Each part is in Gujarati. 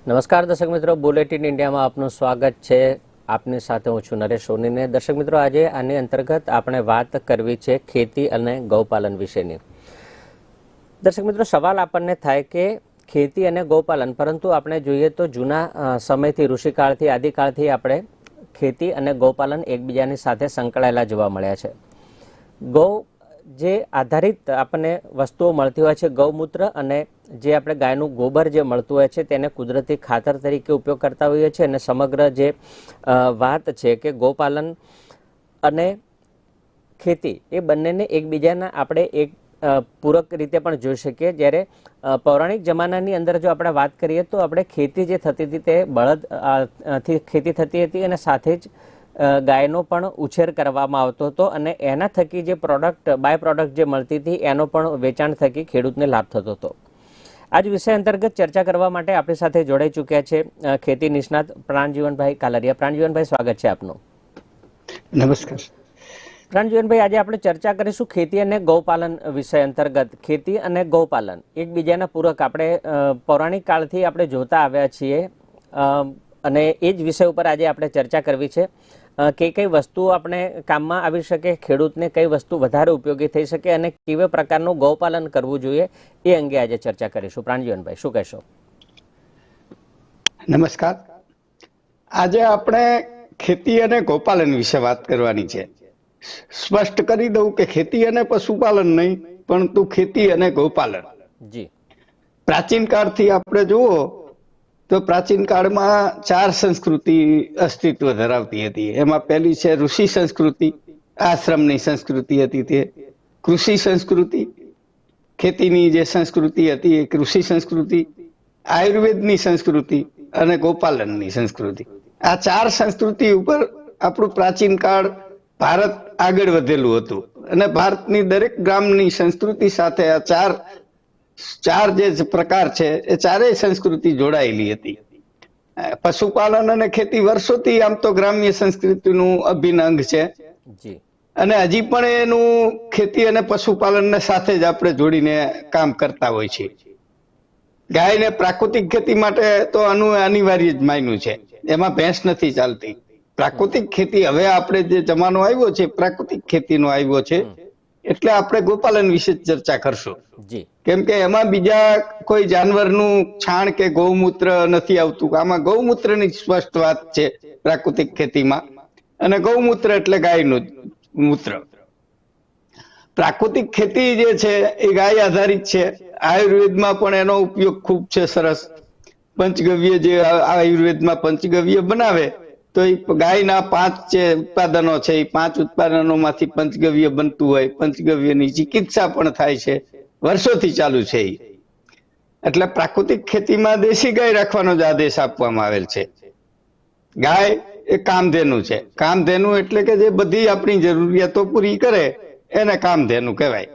નમસ્કાર દર્શક મિત્રો, બુલેટિન ઇન્ડિયામાં આપનું સ્વાગત છે. આપની સાથે હું છું નરેશ સોનીને. દર્શક મિત્રો, આજે આની અંતર્ગત આપણે વાત કરવી છે ખેતી અને ગૌપાલન વિશેની. દર્શક મિત્રો, સવાલ આપણને થાય કે ખેતી અને ગૌપાલન, પરંતુ આપણે જોઈએ તો જૂના સમયથી, ઋષિકાળથી, આદિકાળથી આપણે ખેતી અને ગૌપાલન એકબીજાની સાથે સંકળાયેલા જોવા મળ્યા છે. ગૌ જે આધારિત આપણને વસ્તુઓ મળતી હોય છે, ગૌમૂત્ર અને જે આપણે ગાયનું ગોબર જે મળતું હોય છે, તેને કુદરતી ખાતર તરીકે ઉપયોગ કરતા હોઈએ છીએ અને સમગ્ર જે વાત છે કે ગોપાલન અને ખેતી, એ બંનેને એકબીજાના આપણે એક પૂરક રીતે પણ જોઈ શકીએ. જ્યારે પૌરાણિક જમાનાની અંદર જો આપણે વાત કરીએ તો આપણે ખેતી જે થતી હતી તે બળદથી ખેતી થતી હતી અને સાથે જ ગાયનો પણ ઉછેર કરવામાં આવતો હતો અને એના થકી જે પ્રોડક્ટ બાય પ્રોડક્ટ જે મળતી હતી એનો પણ વેચાણ થકી ખેડૂતને લાભ થતો હતો. આજ વિષય અંતર્ગત ચર્ચા કરવા માટે આપણી સાથે જોડાઈ ચૂક્યા છે ખેતી નિષ્ણાત પ્રાણજીવનભાઈ કાલરિયા. પ્રાણજીવનભાઈ સ્વાગત છે આપનું. નમસ્કાર. પ્રાણજીવનભાઈ આજે આપણે ચર્ચા કરીશું ખેતી અને ગૌપાલન વિષય અંતર્ગત. ખેતી અને ગૌપાલન એકબીજાના પૂરક આપણે પૌરાણિક કાળથી આપણે જોતા આવ્યા છીએ. અને એ જ વિષય ઉપર આજે આપણે ચર્ચા કરવી છે. કઈ કઈ વસ્તુ આપણે કામમાં આવી શકે ખેડૂતને કઈ વસ્તુ વધારે ઉપયોગી થઈ શકે અને કેવા પ્રકારનું ગૌપાલન કરવું જોઈએ એ અંગે આજે ચર્ચા કરીશું. પ્રાણજીવનભાઈ શું કહેશો? નમસ્કાર. આજે આપણે ખેતી અને ગોપાલન વિશે વાત કરવાની છે. સ્પષ્ટ કરી દઉં કે ખેતી અને પશુપાલન નહીં પરંતુ ખેતી અને ગોપાલન. જી. પ્રાચીન કાળથી આપણે જુઓ તો પ્રાચીન કાળમાં ચાર સંસ્કૃતિ અસ્તિત્વ ધરાવતી હતી. એમાં પહેલી છે ઋષિ સંસ્કૃતિ, આશ્રમની સંસ્કૃતિ હતી તે. કૃષિ સંસ્કૃતિ, ખેતીની જે સંસ્કૃતિ હતી એ કૃષિ સંસ્કૃતિ, આયુર્વેદની સંસ્કૃતિ અને ગોપાલનની સંસ્કૃતિ. આ ચાર સંસ્કૃતિ ઉપર આપણું પ્રાચીન કાળ ભારત આગળ વધેલું હતું. અને ભારતની દરેક ગ્રામની સંસ્કૃતિ સાથે આ ચાર ચાર જે પ્રકાર છે એ ચારેય સંસ્કૃતિ જોડાયેલી હતી. પશુપાલન અને ખેતી વર્ષોથી આમ તો ગ્રામ્ય સંસ્કૃતિનું અભિન્ન અંગ છે. અને હજી પણ એનું ખેતી અને પશુપાલનને સાથે જ આપણે જોડીને કામ કરતા હોય છે. ગાયને પ્રાકૃતિક ખેતી માટે તો આનું અનિવાર્ય જ માન્યું છે. એમાં ભેંસ નથી ચાલતી. પ્રાકૃતિક ખેતી હવે આપણે જે જમાનો આવ્યો છે પ્રાકૃતિક ખેતીનો આવ્યો છે. એટલે આપણે ગોપાલન વિશે ચર્ચા કરશું. જી. કેમ કે એમાં બીજા કોઈ જાનવરનું છાણ કે ગૌમૂત્ર નથી આવતું. આમાં ગૌમૂત્રની સ્પષ્ટ વાત છે પ્રાકૃતિક ખેતીમાં. અને ગૌમૂત્ર એટલે ગાયનું મૂત્ર. પ્રાકૃતિક ખેતી જે છે એ ગાય આધારિત છે. આયુર્વેદમાં પણ એનો ઉપયોગ ખૂબ છે સરસ. પંચગવ્ય જે આયુર્વેદમાં પંચગવ્ય બનાવે તો એ ગાયના પાંચ જે ઉત્પાદનો છે એ પાંચ ઉત્પાદનોમાંથી પંચગવ્ય બનતું હોય, પંચગવ્યની ચિકિત્સા પણ થાય છે, વર્ષોથી ચાલુ છે એ એટલે પ્રાકૃતિક ખેતીમાં દેશી ગાય રાખવાનો જ આદેશ આપવામાં આવેલ છે. ગાય એ કામધેનુ છે. કામધેનુ એટલે કે જે બધી આપણી જરૂરિયાતો પૂરી કરે, એને કામધેનુ કહેવાય.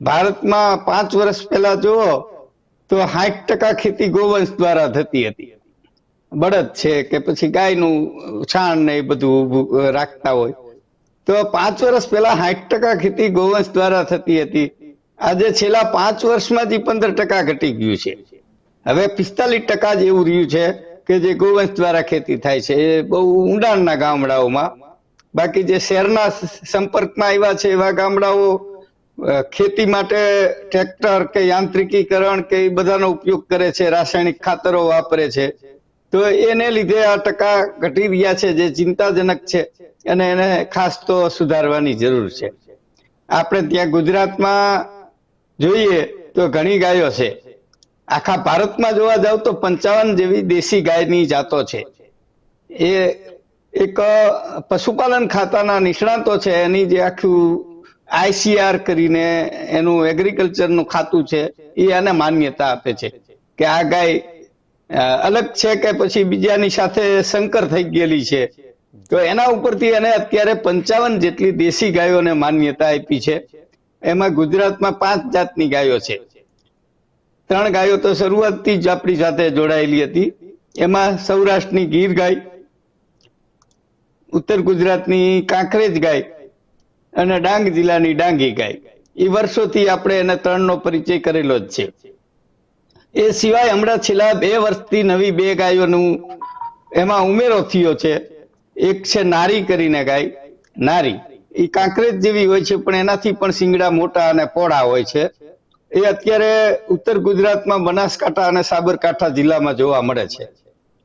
ભારતમાં પાંચ વર્ષ પહેલા જુઓ તો સાઠ ટકા ખેતી ગોવંશ દ્વારા થતી હતી. બળદ છે કે પછી ગાયનું છાણ ને એ બધું રાખતા હોય. તો પાંચ વર્ષ પહેલા સાઠ ટકા ખેતી ગોવંશ દ્વારા થતી હતી. આજે છેલ્લા પાંચ વર્ષમાં જ પંદર ટકા ઘટી ગયું છે. હવે પિસ્તાલીસ ટકા જ એવું રહ્યું છે કે જે ગોવંશ દ્વારા ખેતી થાય છે. એ બહુ ઊંડાણના ગામડાઓમાં. બાકી જે શહેરના સંપર્કમાં આવ્યા છે એવા ગામડાઓ ખેતી માટે ટ્રેક્ટર કે યાંત્રિકીકરણ કે એ બધાનો ઉપયોગ કરે છે, રાસાયણિક ખાતરો વાપરે છે. તો એને લીધે આ ટકા ઘટી રહ્યા છે, જે ચિંતાજનક છે અને એને ખાસ તો સુધારવાની જરૂર છે. આપણે ત્યાં ગુજરાતમાં જોઈએ તો ઘણી ગાયો છે. આખા ભારતમાં જોવા જાવ તો પંચાવન જેવી દેશી ગાયની જાતો છે. એ એક પશુપાલન ખાતાના નિષ્ણાતો છે, એની જે આખું આઈસીઆર કરીને એનું એગ્રીકલ્ચરનું ખાતું છે, એ આને માન્યતા આપે છે કે આ ગાય અલગ છે કે પછી બીજાની સાથે સંકર થઈ ગયેલી છે. તો એના ઉપરથી એને અત્યારે પંચાવન જેટલી દેશી ગાયોને માન્યતા આપી છે. એમાં ગુજરાતમાં પાંચ જાતની ગાયો છે. ત્રણ ગાયો તો શરૂઆતથી જ આપણી સાથે જોડાયેલી હતી. એમાં સૌરાષ્ટ્રની ગીર ગાય, ઉત્તર ગુજરાતની કાંકરેજ ગાય અને ડાંગ જિલ્લાની ડાંગી ગાય. એ વર્ષોથી આપણે એને ત્રણનો પરિચય કરેલો જ છે. એ સિવાય હમણાં છેલ્લા બે વર્ષથી નવી બે ગાયોનું એમાં ઉમેરો થયો છે. એક છે નારી કરીને ગાય. નારી. એ કાંકરેજ જેવી હોય છે, પણ એનાથી પણ શિંગડા મોટા અને પોળા હોય છે. એ અત્યારે ઉત્તર ગુજરાતમાં બનાસકાંઠા અને સાબરકાંઠા જિલ્લામાં જોવા મળે છે.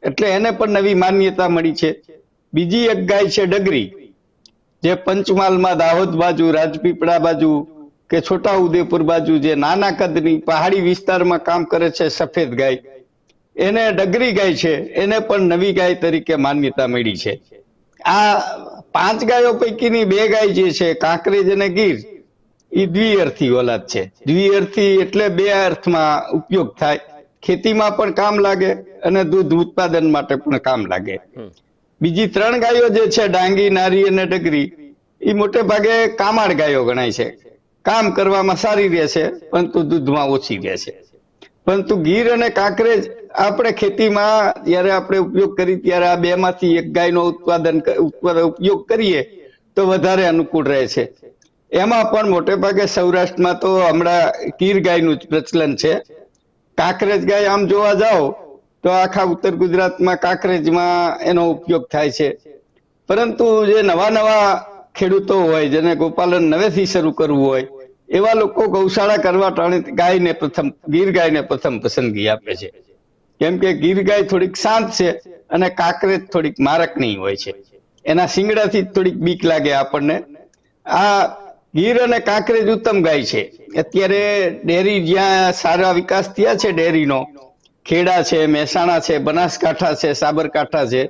એટલે એને પણ નવી માન્યતા મળી છે. બીજી એક ગાય છે ડગરી, જે પંચમહાલમાં દાહોદ બાજુ, રાજપીપળા બાજુ કે છોટા ઉદેપુર બાજુ જે નાના કદની પહાડી વિસ્તારમાં કામ કરે છે સફેદ ગાય એને ડગરી ગાય છે એને પણ નવી ગાય તરીકે માન્યતા મળી છે. આ પાંચ ગાયો પૈકીની બે ગાય જે છે કાંકરેજ અને ગીર એ દ્વિઅર્થી ઓલાદ છે. દ્વિઅર્થી એટલે બે અર્થમાં ઉપયોગ થાય. ખેતીમાં પણ કામ લાગે અને દૂધ ઉત્પાદન માટે પણ કામ લાગે. બીજી ત્રણ ગાયો જે છે ડાંગી નારી અને ડગરી એ મોટે ભાગે કામાળ ગાયો ગણાય છે. કામ કરવામાં સારી રહે છે, પરંતુ દૂધમાં ઓછી રહે છે. પરંતુ ગીર અને કાંકરેજ આપણે ખેતીમાં જ્યારે આપણે ઉપયોગ કરી ત્યારે આ બે માંથી એક ગાયનો ઉત્પાદન ઉપયોગ કરીએ તો વધારે અનુકૂળ રહે છે. એમાં પણ મોટે ભાગે સૌરાષ્ટ્રમાં તો હમણાં ગીર ગાયનું જ પ્રચલન છે. કાંકરેજ ગાય આમ જોવા જાઓ તો આખા ઉત્તર ગુજરાતમાં કાંકરેજમાં એનો ઉપયોગ થાય છે. પરંતુ જે નવા નવા ખેડૂતો હોય, જેને ગોપાલન નવેથી શરૂ કરવું હોય, એવા લોકો ગૌશાળા કરવા ટાણે ગાયને પ્રથમ, ગીર ગાયને પ્રથમ પસંદગી આપે છે. કેમ કે ગીર ગાય થોડીક શાંત છે અને કાંકરેજ થોડીક મારકની હોય છે. એના શિંગડાથી થોડીક બીક લાગે આપણને. આ ગીર અને કાંકરેજ ઉત્તમ ગાય છે. અત્યારે ડેરી જ્યાં સારા વિકાસ થયા છે ડેરીનો, ખેડા છે, મહેસાણા છે, બનાસકાંઠા છે, સાબરકાંઠા છે,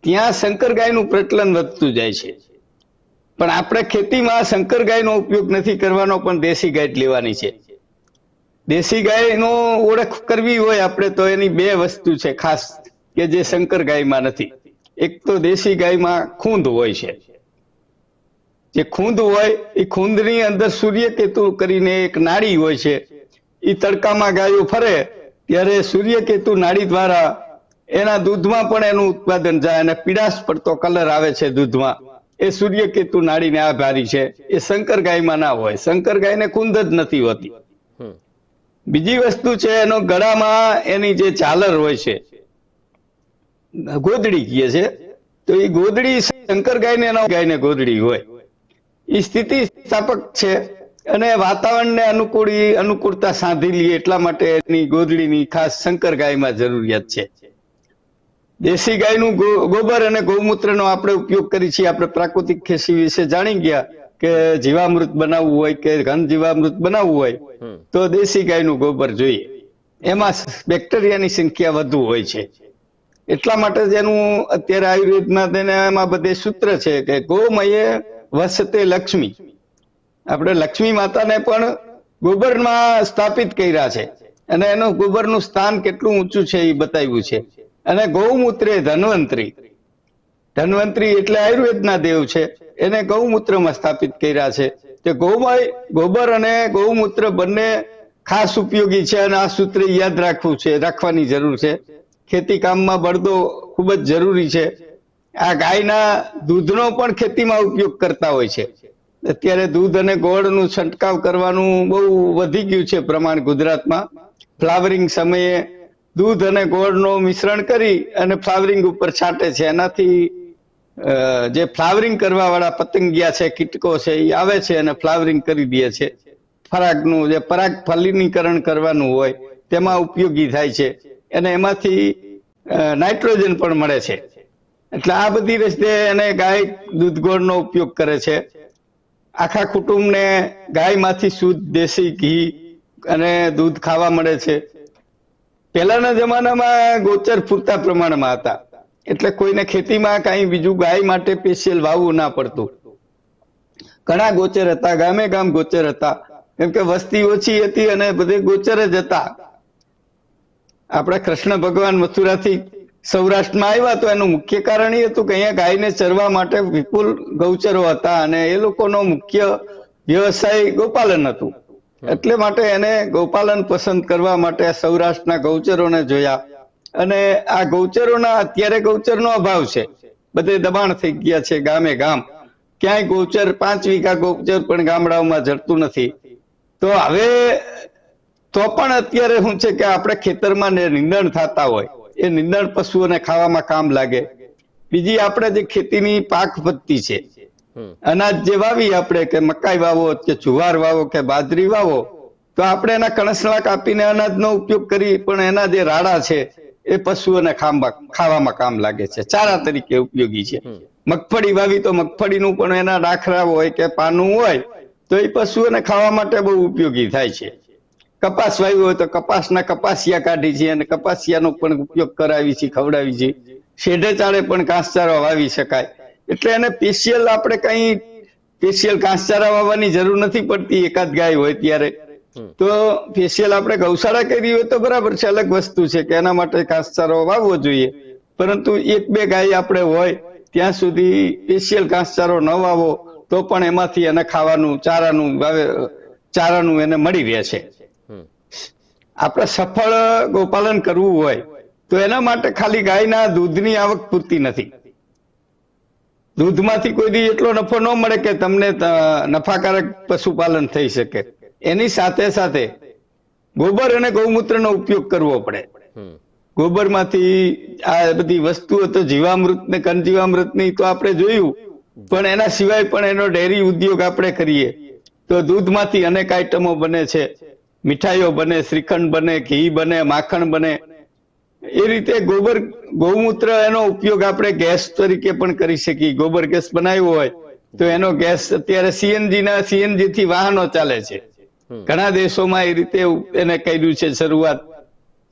ત્યાં શંકર ગાયનું પ્રચલન વધતું જાય છે. પણ આપણે ખેતીમાં શંકર ગાયનો ઉપયોગ નથી કરવાનો, પણ દેશી ગાય લેવાની છે. દેશી ગાયનો ઓળખ કરવી હોય આપણે તો એની બે વસ્તુ છે ખાસ, કે જે શંકર ગાયમાં નથી. એક તો દેશી ગાયમાં ખૂંદ હોય છે. જે ખૂંદ હોય, એ ખૂંદની અંદર સૂર્યકેતુ કરીને એક નાડી હોય છે. એ તડકામાં ગાયો ફરે, ત્યારે સૂર્યકેતુ નાડી દ્વારા એના દૂધમાં પણ એનું ઉત્પાદન જાય અને પીડાશ પડતો કલર આવે છે દૂધમાં. એ સૂર્યકેતુ નાડીને આભારી છે. એ શંકર ગાયમાં ના હોય. શંકર ગાયને કુંદ જ નથી હોતી. બીજી વસ્તુ છે એનો ગળામાં એની જે ચાલર હોય છે ગોદડી કહે છે તો એ ગોદડી શંકર ગાયને એના ગાયને ગોદડી હોય. એ સ્થિતિ સ્થાપક છે અને વાતાવરણને અનુકૂળ અનુકૂળતા સાધી લે એટલા માટે એની ગોદડીની ખાસ શંકર ગાયમાં જરૂરિયાત છે. દેશી ગાયનું ગોબર અને ગૌમૂત્રનો આપણે ઉપયોગ કરી છીએ. આપણે પ્રાકૃતિક ખેતી વિશે જાણી ગયા કે જીવામૃત બનાવવું હોય કે ઘન જીવામૃત બનાવવું હોય તો દેશી ગાયનું ગોબર જોઈએ. એમાં બેક્ટેરિયાની સંખ્યા વધુ હોય છે. એટલા માટે જેનું અત્યારે આયુર્વેદમાં તેને એમાં બધે સૂત્ર છે કે ગોમયે વસતે લક્ષ્મી. આપણે લક્ષ્મી માતાને પણ ગોબરમાં સ્થાપિત કર્યા છે. અને એનું ગોબરનું સ્થાન કેટલું ઊંચું છે એ બતાવ્યું છે. અને ગૌમૂત્રે ધન્વંતરી. ધન્વંતરી એટલે આયુર્વેદના દેવ છે. એને ગૌમૂત્રમાં સ્થાપિત કર્યા છે. તે ગૌમય, ગોબર અને ગૌમૂત્ર બંને ખાસ ઉપયોગી છે અને આ સૂત્ર યાદ રાખવું છે, રાખવાની જરૂર છે. ખેતી કામમાં બળદો ખૂબ જ જરૂરી છે. આ ગાયના દૂધનો પણ ખેતીમાં ઉપયોગ કરતા હોય છે. અત્યારે દૂધ અને ગોળનું છંટકાવ કરવાનું બહુ વધી ગયું છે પ્રમાણ ગુજરાતમાં. ફ્લાવરિંગ સમયે દૂધ અને ગોળનું મિશ્રણ કરી અને ફ્લાવરિંગ ઉપર છાંટે છે. એનાથી જે ફ્લાવરિંગ કરવા વાળા પતંગિયા છે, કીટકો છે એ આવે છે અને ફ્લાવરિંગ કરી દે છે. ફરાગનું જે પરાગ ફલિનીકરણ કરવાનું હોય, તેમાં ઉપયોગી થાય છે. અને એમાંથી નાઇટ્રોજન પણ મળે છે. એટલે આ બધી રીતે એને ગાય દૂધ ગોળનો ઉપયોગ કરે છે. આખા કુટુંબને ગાયમાંથી શુદ્ધ દેશી ઘી અને દૂધ ખાવા મળે છે. પહેલાના જમાનામાં ગોચર પૂરતા પ્રમાણમાં હતા. એટલે કોઈને ખેતીમાં કાંઈ બીજું ગાય માટે સ્પેશિયલ વાવવું ના પડતું. ઘણા ગોચર હતા, ગામે ગામ ગોચર હતા. કેમ કે વસ્તી ઓછી હતી અને બધે ગોચર જ હતા. આપણા કૃષ્ણ ભગવાન મથુરાથી સૌરાષ્ટ્રમાં આવ્યા તો એનું મુખ્ય કારણ એ હતું કે અહીંયા ગાયને ચરવા માટે વિપુલ ગૌચરો હતા અને એ લોકોનો મુખ્ય વ્યવસાય ગોપાલન હતું. એટલે માટે એને ગૌપાલન પસંદ કરવા માટે સૌરાષ્ટ્રના ગૌચરોને જોયા. અને આ ગૌચરોના અત્યારે ગૌચરનો અભાવ છે. બધે દબાણ થઈ ગયા છે ગામે ગામ. ક્યાંય ગૌચર, પાંચ વીઘા ગૌચર પણ ગામડાઓમાં જડતું નથી. તો હવે, તો પણ અત્યારે શું છે કે આપણે ખેતરમાં નીંદણ થતા હોય. એ નિંદણ પશુઓને ખાવામાં કામ લાગે. બીજી આપણે જે ખેતીની પાક પદ્ધતિ છે અનાજ જે વાવી આપણે કે મકાઈ વાવો કે જુવાર વાવો કે બાજરી વાવો તો આપણે એના કણસલા કાપીને અનાજનો ઉપયોગ કરી પણ એના જે રાડા છે એ પશુઓને ખાવામાં ખાવામાં કામ લાગે છે. ચારા તરીકે ઉપયોગી છે. મગફળી વાવી તો મગફળીનું પણ એના ડાખરા હોય કે પાનું હોય તો એ પશુઓને ખાવા માટે બહુ ઉપયોગી થાય છે. કપાસ વાવ્યો હોય તો કપાસના કપાસિયા કાઢી છે અને કપાસિયાનો પણ ઉપયોગ કરાવી છે ખવડાવી છે શેઢે ચાળે પણ ઘાસચારો વાવી શકાય. એટલે એને સ્પેશિયલ આપણે કઈ સ્પેશિયલ કાંસચારા વાવવાની જરૂર નથી પડતી એકાદ ગાય હોય ત્યારે. તો ફેશિયલ આપણે ગૌશાળા કરી હોય તો બરાબર છે અલગ વસ્તુ છે કે એના માટે ઘાસચારો વાવવો જોઈએ. પરંતુ એક બે ગાય આપણે હોય ત્યાં સુધી સ્પેશિયલ ઘાસચારો ન વાવો તો પણ એમાંથી એને ખાવાનું ચારાનું વાવે ચારાનું એને મળી રહે છે. આપણે સફળ ગોપાલન કરવું હોય તો એના માટે ખાલી ગાયના દૂધની આવક પૂરતી નથી. દૂધમાંથી કોઈ દી એટલો નફો ન મળે કે તમને નફાકારક પશુપાલન થઈ શકે. એની સાથે સાથે ગોબર અને ગૌમૂત્રનો ઉપયોગ કરવો પડે. ગોબરમાંથી આ બધી વસ્તુઓ તો જીવામૃત ને કનજીવામૃતની તો આપણે જોયું. પણ એના સિવાય પણ એનો ડેરી ઉદ્યોગ આપણે કરીએ. તો દૂધમાંથી અનેક આઈટમો બને છે. મીઠાઈઓ બને શ્રીખંડ બને ઘી બને માખણ બને. એ રીતે ગોબર ગૌમૂત્ર એનો ઉપયોગ આપણે ગેસ તરીકે પણ કરી શકીએ. ગોબર ગેસ બનાવ્યો હોય તો એનો ગેસ અત્યારે સીએનજી ના સીએનજી થી વાહનો ચાલે છે. ઘણા દેશોમાં એ રીતે એને કર્યું છે શરૂઆત.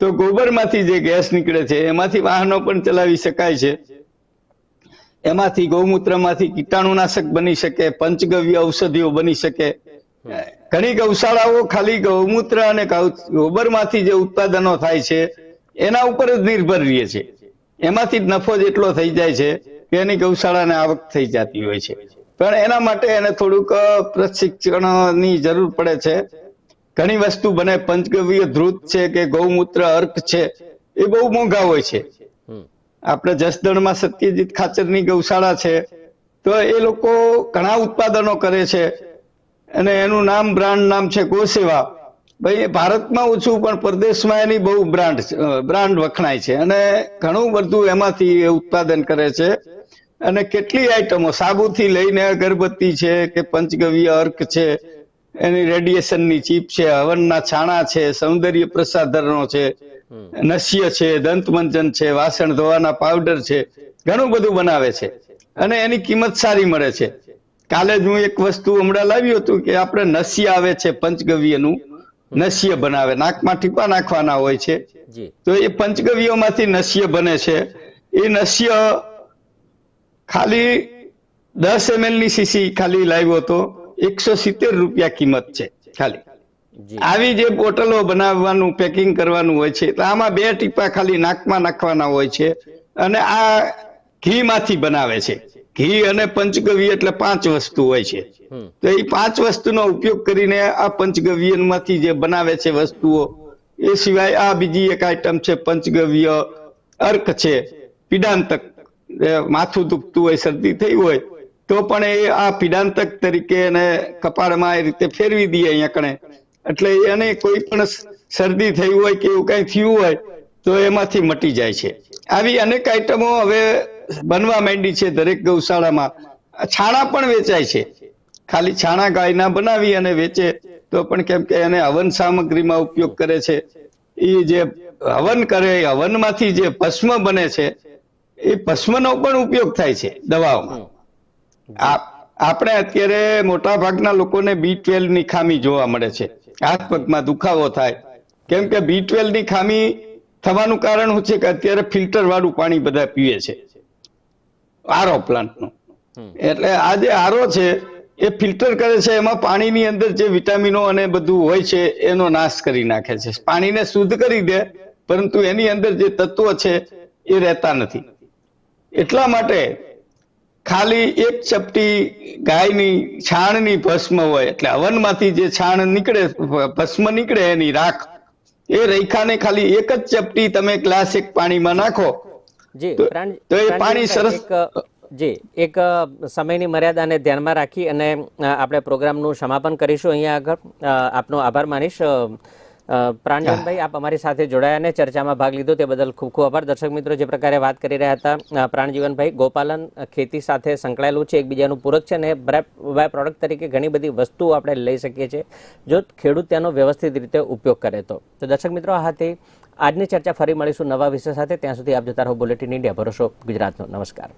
તો ગોબરમાંથી જે ગેસ નીકળે છે એમાંથી વાહનો પણ ચલાવી શકાય છે. એમાંથી ગૌમૂત્રમાંથી કીટાણુનાશક બની શકે પંચગવ્ય ઔષધિઓ બની શકે. ઘણી ગૌશાળાઓ ખાલી ગૌમૂત્ર અને ગોબરમાંથી જે ઉત્પાદનો થાય છે એના ઉપર જ નિર્ભર રહે છે. એમાંથી જ નફો જેટલો થઈ જાય છે કે એની ગૌશાળાને આવક થઈ જતી હોય છે. પણ એના માટે એને થોડુંક પ્રશિક્ષણની જરૂર પડે છે. ઘણી વસ્તુ બને પંચગવ્ય ધ્રુત છે કે ગૌમૂત્ર અર્ક છે એ બહુ મોંઘા હોય છે. આપણે જસદણમાં સત્યજીત ખાચરની ગૌશાળા છે તો એ લોકો ઘણા ઉત્પાદનો કરે છે. અને એનું નામ બ્રાન્ડ નામ છે ગોસેવા. ભાઈ, એ ભારતમાં ઓછું, પણ પરદેશમાં એની બહુ બ્રાન્ડ બ્રાન્ડ વખણાય છે. અને ઘણું બધું એમાંથી ઉત્પાદન કરે છે. અને કેટલી આઈટમો, સાબુથી લઈને અગરબત્તી છે કે પંચગવ્ય અર્ક છે, એની રેડિયેશનની ચીપ છે, હવનના છાણા છે, સૌંદર્ય પ્રસાધનો છે, નસ્ય છે, દંતમંજન છે, વાસણ ધોવાના પાવડર છે, ઘણું બધું બનાવે છે. અને એની કિંમત સારી મળે છે. કાલે જ હું એક વસ્તુ હમણાં લાવ્યું હતું કે આપણે નસ્ય આવે છે પંચગવ્યનું. નસ્ય બનાવે. નાકમાં ટીપા નાખવાના હોય છે. તો એ પંચગવ્યોમાંથી નસ્ય બને છે. એ નસ્ય ખાલી દસ એમએલની સીસી ખાલી લાવ્યો તો એકસો સિત્તેર રૂપિયા કિંમત છે ખાલી. આવી જે બોટલો બનાવવાનું પેકિંગ કરવાનું હોય છે તો આમાં બે ટીપા ખાલી નાકમાં નાખવાના હોય છે અને આ ઘી માંથી બનાવે છે. ઘી અને પંચગવ્ય એટલે પાંચ વસ્તુ હોય છે. તો એ પાંચ વસ્તુનો ઉપયોગ કરીને આ પંચગવ્યમાંથી જે બનાવે છે વસ્તુઓ એ સિવાય આ બીજી એક આઈટમ છે પંચગવ્ય અર્ક છે પીડાંતક માથું દુખતું હોય શરદી થઈ હોય તો પણ એ આ પીડાંતક તરીકે એને કપાળમાં એ રીતે ફેરવી દઈએ અહીંયા કણે. એટલે એને કોઈ પણ શરદી થઈ હોય કે એવું કઈ થયું હોય તો એમાંથી મટી જાય છે. આવી અનેક આઈટમો હવે બનવા માંડી છે દરેક ગૌશાળામાં. છાણા પણ વેચાય છે. ખાલી છાણા ગાયના બનાવી અને વેચે તો પણ કેમ કે એને હવન સામગ્રીમાં ઉપયોગ કરે છે. એ જે હવન કરે હવનમાંથી જે ભસ્મ બને છે, એ ભસ્મનો પણ ઉપયોગ થાય છે દવાઓમાં. આપણે અત્યારે મોટા ભાગના લોકોને બી ટ્વેલ્વની ખામી જોવા મળે છે. હાથ પગમાં દુખાવો થાય. કેમ કે બી ટ્વેલ્વની ખામી થવાનું કારણ શું છે કે અત્યારે ફિલ્ટર વાળું પાણી બધા પીવે છે. આરો પ્લાન્ટનો. એટલે આ જે આરો છે એ ફિલ્ટર કરે છે એમાં પાણીની અંદર જે વિટામિનો અને બધું હોય છે એનો નાશ કરી નાખે છે. પાણીને શુદ્ધ કરી દે પરંતુ એની અંદર જે તત્વો છે એ રહેતા નથી. એટલા માટે ખાલી એક ચપટી ગાયની છાણની ભસ્મ હોય એટલે હવનમાંથી જે છાણ નીકળે ભસ્મ નીકળે એની રાખ એ રેખાને ખાલી એક જ ચપટી તમે ગ્લાસ એક પાણીમાં નાખો જી તો- એ પાણી સરસ- એક, અ, જી એક સમયની મર્યાદાને ધ્યાનમાં રાખી અને આપણે પ્રોગ્રામનું સમાપન કરીશું. અહીંયા આગળ આપનો આભાર માનીશ. અ, આપ અમારી સાથે જોડાયા અને ચર્ચામાં ભાગ લીધો તે બદલ ખૂબ ખૂબ આભાર. દર્શક મિત્રો જે પ્રકારે વાત કરી રહ્યા હતા પ્રાણજીવનભાઈ ગોપાલન ખેતી સાથે સંકળાયેલું છે એકબીજાનું પૂરક છે અને બાય પ્રોડક્ટ તરીકે ઘણી બધી વસ્તુઓ આપણે લઈ શકીએ છીએ જો ખેડૂત તેનો વ્યવસ્થિત રીતે ઉપયોગ કરે તો. તો દર્શક મિત્રો આ હતી આજની ચર્ચા. ફરી મળીશું નવા વિષય સાથે. ત્યાં સુધી આપ જતા રહો બુલેટિન ઇન્ડિયા ભરોસો ગુજરાતનો. નમસ્કાર.